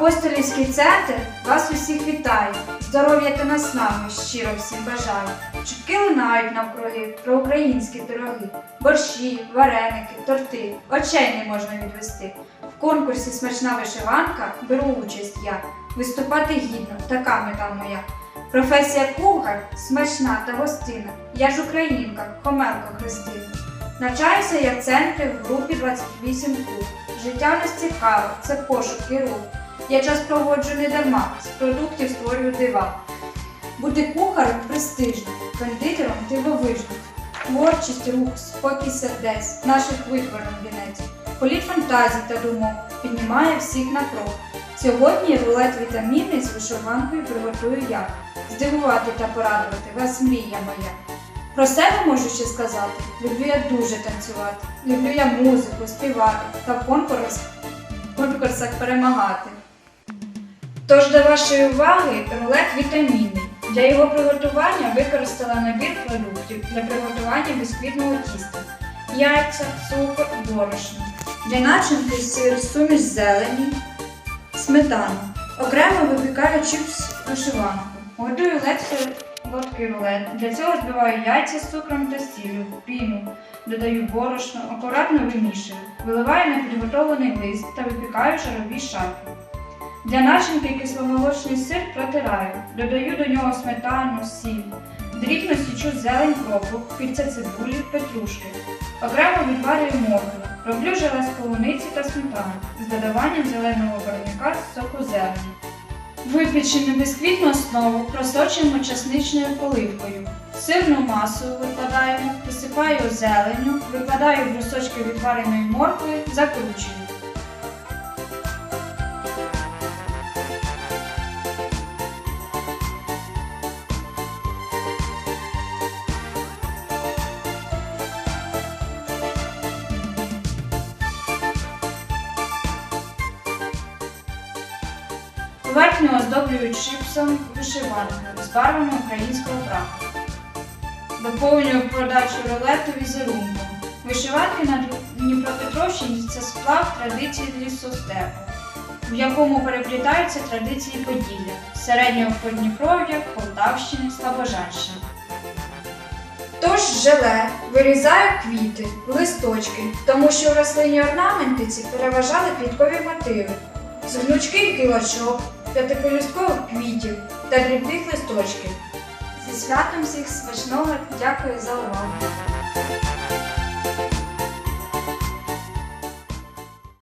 Апостолівський центр вас усіх вітає. Здоров'я та наснаги щиро всім бажаю. Чутки лунають навкруги про українські пироги, борщі, вареники, торти. Очей не можна відвести. В конкурсі Смачна вишиванка беру участь я. Виступати гідно, така мета моя. Професія кухар смачна та гостина. Я ж українка, Хомелко Христина. Навчаюся я в центрі в групі 28 клуб. Життя в нас цікаве, це пошук і рух. Я час проводжу не дарма, з продуктів створюю дива. Бути кухарем престижно, кондитером дивовижно. Творчість рух, спокій сердець, наших витвором вінець. Політ фантазій та думок піднімає всіх на крок. Сьогодні рулет вітамінний з вишиванкою приготую я. Здивувати та порадувати вас мрія моя. Про себе можу ще сказати. Люблю я дуже танцювати. Люблю я музику, співати та в конкурсах перемагати. Тож до вашої уваги рулет вітамінний. Для його приготування використала набір продуктів для приготування бісквітного тіста, яйця, цукор, борошно. Для начинки сир, суміш зелені, сметану. Окремо випікаю чіпс вишиванку. Готую легкий лодкий рулет. Для цього збиваю яйця з цукром та сіллю, піну, додаю борошно, акуратно вимішую, виливаю на підготовлений лист та випікаю шарові шапки. Для начинки кисломолочний сир протираю, додаю до нього сметану, сіль, дрібно січу зелень кропу, кільця цибулі, петрушки. Окремо відварюю моркву, роблю желе з полуниці та сметани з додаванням зеленого барвника з соку зелені. Випічену бісквітну основу просочуємо часничною поливкою. Сирну масу викладаємо, посипаю зеленню, викладаю брусочки відвареної моркви, закручую. Поверхню оздоблюю чипсом вишиванкою з барвами українського прапора. Доповнюю подачу рулету візерунком. Вишиванки на Дніпропетровщині це сплав традицій лісостепу, в якому переплітаються традиції Поділля, середнього Подніпров'я, Полтавщини, Слобожанщини. Тож желе вирізаю квіти, листочки, тому що в рослинній орнаментиці переважали квіткові мотиви з гнучких гілочок, п'ятипелюсткових квітів та дрібних листочків. Зі святом всіх смачного дякую за увагу!